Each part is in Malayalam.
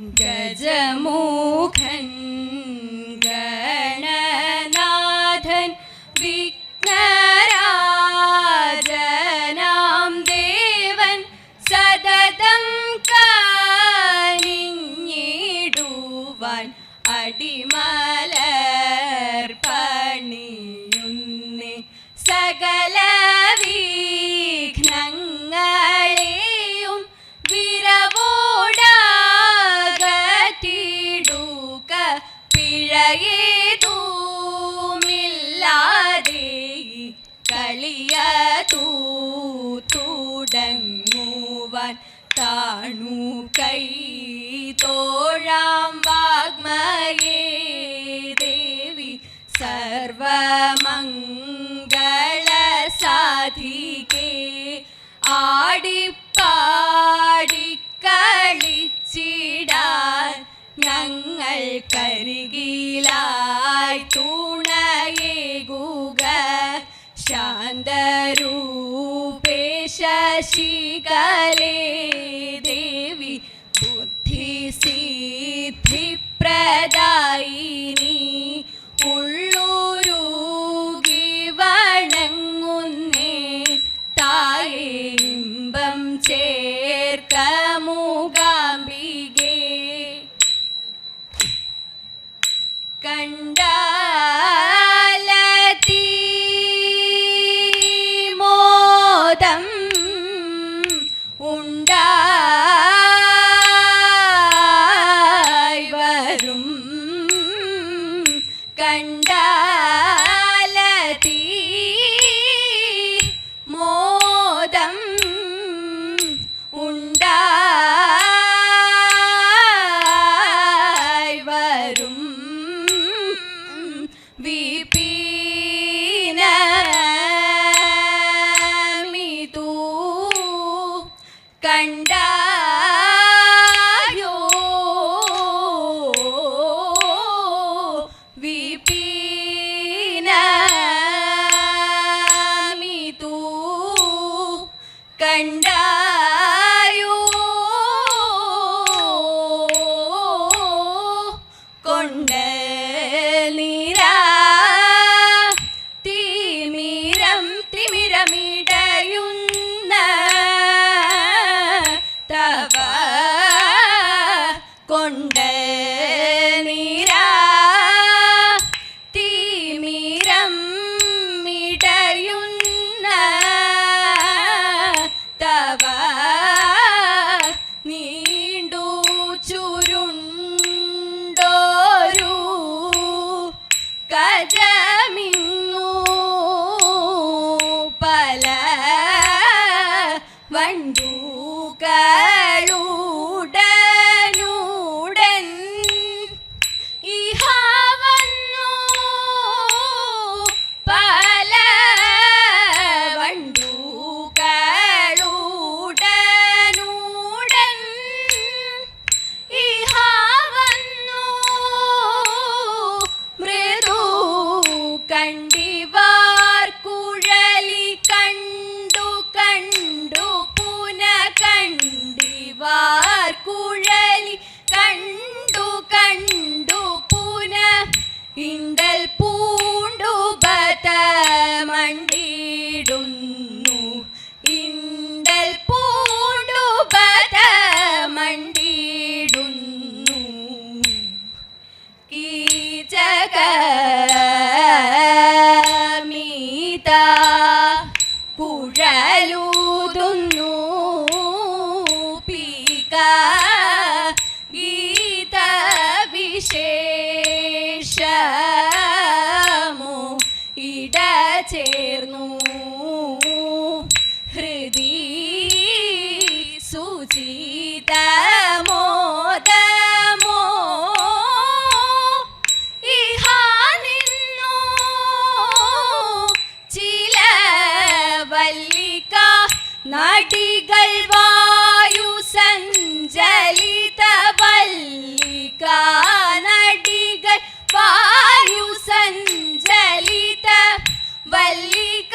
ഗജമുഖൻ ഗണനാഥൻ വിഘ്നരാജനാം ദേവൻ സതതം കനിഞ്ഞിടുവാൻ അടിമലർ പണിയുന്നേ സകല വിഘ്നങ്ങളെയും പിഴയേതുമില്ലാതെ കളിയതൂ തുടങ്ങുവാൻ താണു കൈ തോഴാം വാഗ്മയേ ദേവി സർവമംഗള സാധികേ ആടിപ്പാടി കളിച്ചിടാൻ ഞങ്ങൾ കരികിലായി തുണയേകുക ശാന്തരൂപേ ശശികലേ ദേവി ബുദ്ധിസിദ്ധിപ്രദായിനി கண்டா കണ്ടായോ? കൊണ്ട് നീരാ തിമിരം തിമിരമിടയുന്ന തവ കൊണ്ട് and കുഴലി കണ്ടു കണ്ടു പുന ഇണ്ടൽ വിശേഷമോ ഇട ചേർന്നു ഹൃദി സുചിതമോദമോ ഇഹ നിന്നു ചില വല്ലിക നടികൾ വായു സഞ്ചലിത വല്ലിക വായു സഞ്ചലിത വല്ലിക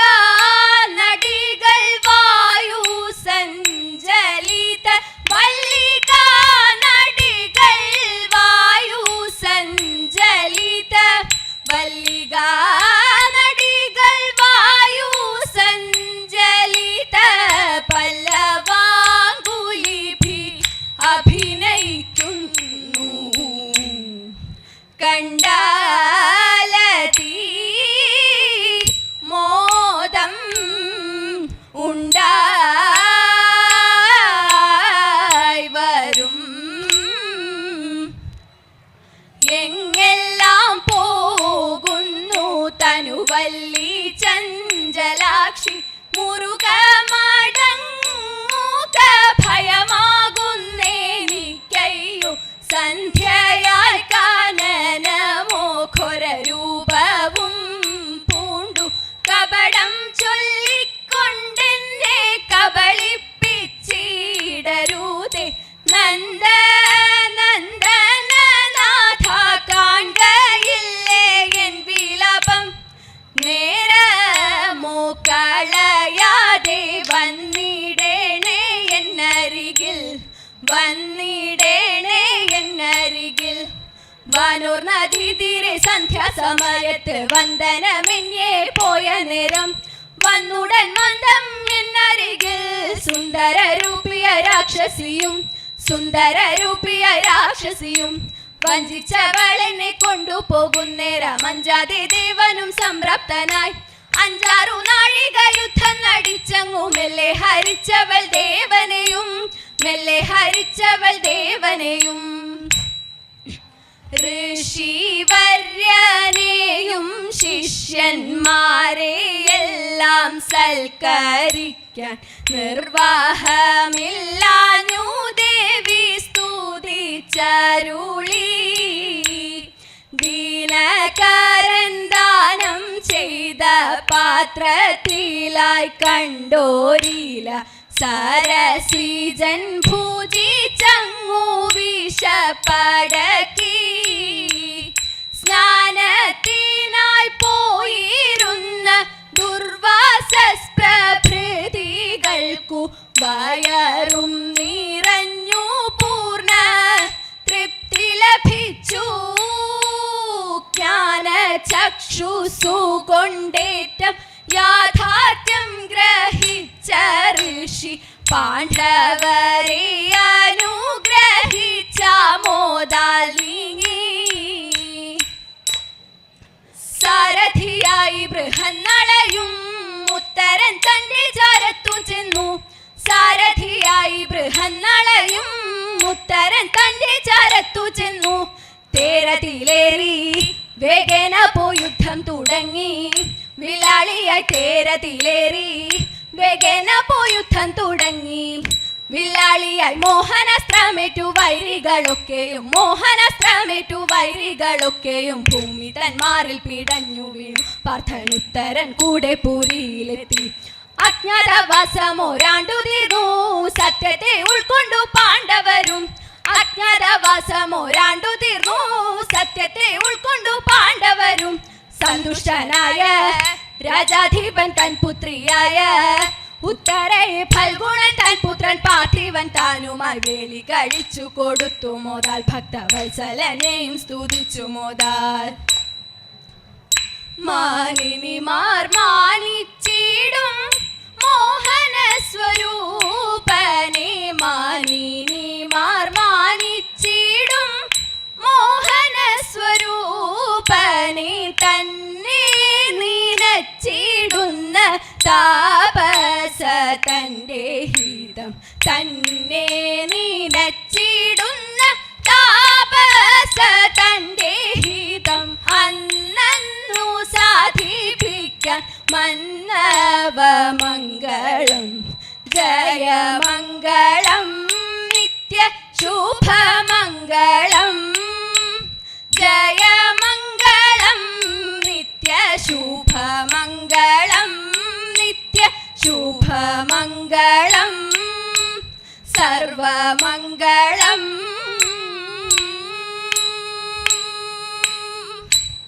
വാനൂർ നദി തീരെ സന്ധ്യാസമയത്ത് വന്ദനമെന്നേ പോയ നേരം. വന്നുടൻ മന്ദം എന്നരികിൽ സുന്ദര രൂപിയ രാക്ഷസിയും സുന്ദര രൂപിയ രാക്ഷസിയും വഞ്ചിച്ചവളെന്നെ കൊണ്ടുപോകുന്നേരം അഞ്ചാതെ ദേവനും സംരപ്തനായി അഞ്ചാറു നാഴിക യുദ്ധം നടിച്ചങ്ങു. മെല്ലെ ഹരിച്ചവൾ ദേവനെയും മെല്ലെ ഹരിച്ചവൾ ദേവനെയും. ഋഷിവര്യനെയും ശിഷ്യന്മാരെയെല്ലാം സൽക്കരിക്കാൻ നിർവാഹമില്ലാഞ്ഞു ദേവി സ്തുതിച്ചരുളി. ചരുളി ദാനം ചെയ്ത പാത്രത്തിലായി കണ്ടോരില. സരസീജൻ ഭൂജി ചങ്ങു വിഷപ്പടക്കി ഋഷി പാണ്ഡവരെ അനുഗ്രഹിച്ച മോദാലിംഗി സാരഥിയായി ബൃഹന്നളയും ഉത്തരൻ തന്റെ ചാരത്തു ചെന്നു. സാരഥിയായി ബൃഹന്നളയും ഉത്തരൻ തന്റെ ചാരത്തു ചെന്നു. തേരതിലേറി വേഗേന പോയുദ്ധം തുടങ്ങി. വിലാളിയായി തേരതിലേറി വേഗേന പോയുദ്ധം തുടങ്ങി. വില്ലാളിയായി മോഹനസ്ത്രമേറ്റു വൈരികളൊക്കെയും മോഹനസ്ത്രമേറ്റു വൈരികളൊക്കെയും ഭൂമി തന്മാറിൽ പിടഞ്ഞു വീണു. പാർത്ഥനുത്തരൻ കൂടെ പുരിയിലെത്തി. അജ്ഞാതവാസമൊരാണ്ടു തീർന്നു. സത്യത്തെ ഉൾക്കൊണ്ടു പാണ്ഡവരും. അജ്ഞാതവാസമൊരാണ്ടു തീർന്നു. സത്യത്തെ ഉൾക്കൊണ്ടു പാണ്ഡവരും. സന്തുഷ്ടനായ രാജാധിപൻ തൻ പുത്രിയായ ഉത്തരയെ ഫൽഗുണൻ തൻ പുത്രൻ പാർത്ഥിവൻ താനുമായി വേലി കഴിച്ചു കൊടുത്തു മോദാൽ ഭക്തവത്സലനെയും സ്തുതിച്ചു മോദാൽ. മാനിനിമാർ മാനിച്ചിടും താപസ തന്റെ ഹിതം തന്നെ നീനച്ചിടുന്ന